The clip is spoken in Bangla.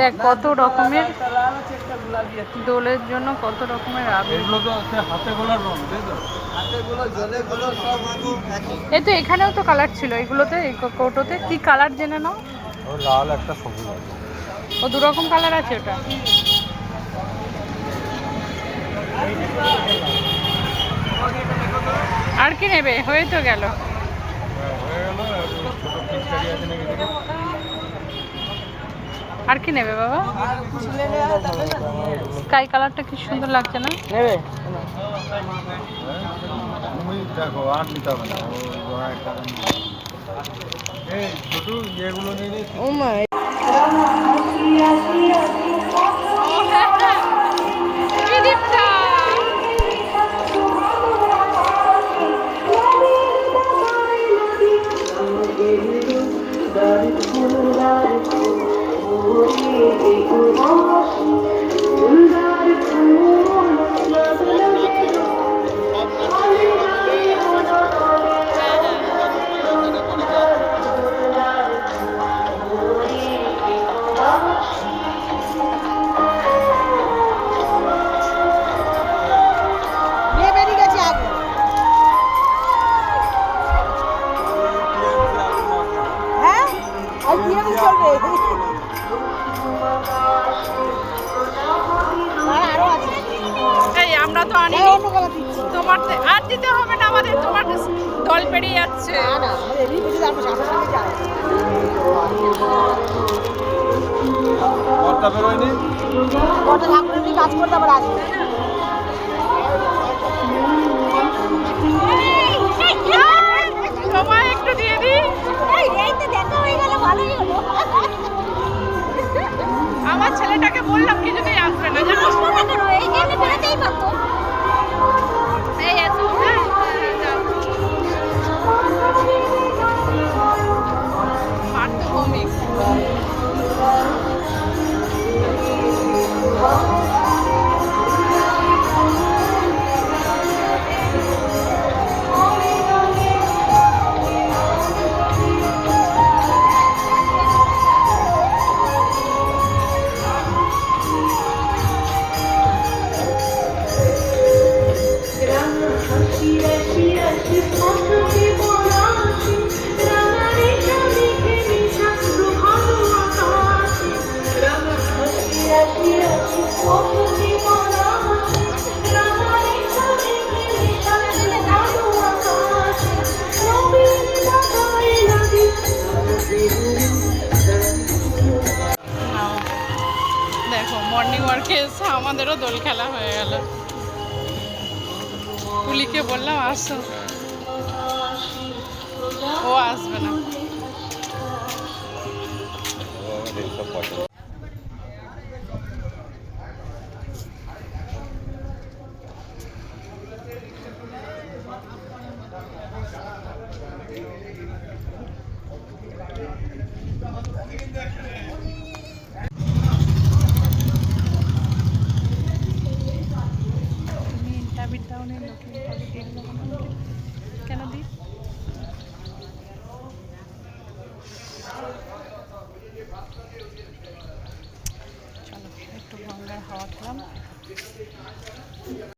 দেখ কত রকমের দোলের জন্য কত রকমের এই তো এখানেও তো কালার ছিল এগুলোতে কৌটোতে। কি কালার জেনে নাও? লাল একটা সবুজ আছে। ও দু রকম কালার আছে ওটা। আর কি নেবে? হয়ে তো গেল। হ্যাঁ, হয়ে গেল আর কি নেবে বাবা? স্কাই কালারটা কি সুন্দর লাগছে না? হ্যাঁ? তুমি দেখো আর নিতে হবে না ও জোড়া একটা এই ছোট ইয়েগুলো নিয়ে নিয়েছি ত্রিদীপটা মেয়ে তো আনি তোমার আর দিতে হবে না আমাদের তোমার দল পেরিয়ে যাচ্ছে। না না আমাদের এমনি বুঝে যাব সামনে সামনে যায় পর্দা বেরোয়নি কটা ঠাকুরের কাজ করতে আবার আসবে তোমায় একটু দিয়ে দিই। এই তো দেখা হয়ে গেল ভালোই হলো আমার ছেলেটাকে বললাম কিছুতেই আসবে না জানো? এই গেমে বেরোতেই পারতো এই এসো মর্নিং ওয়ার্কে এসে আমাদেরও দোল খেলা হয়ে গেল। পুলিকে বললাম আসো। ও আসবে না। কোভিড ডাউনের নতুন কেন দিন চলো একটু গঙ্গার হাওয়া খেলাম।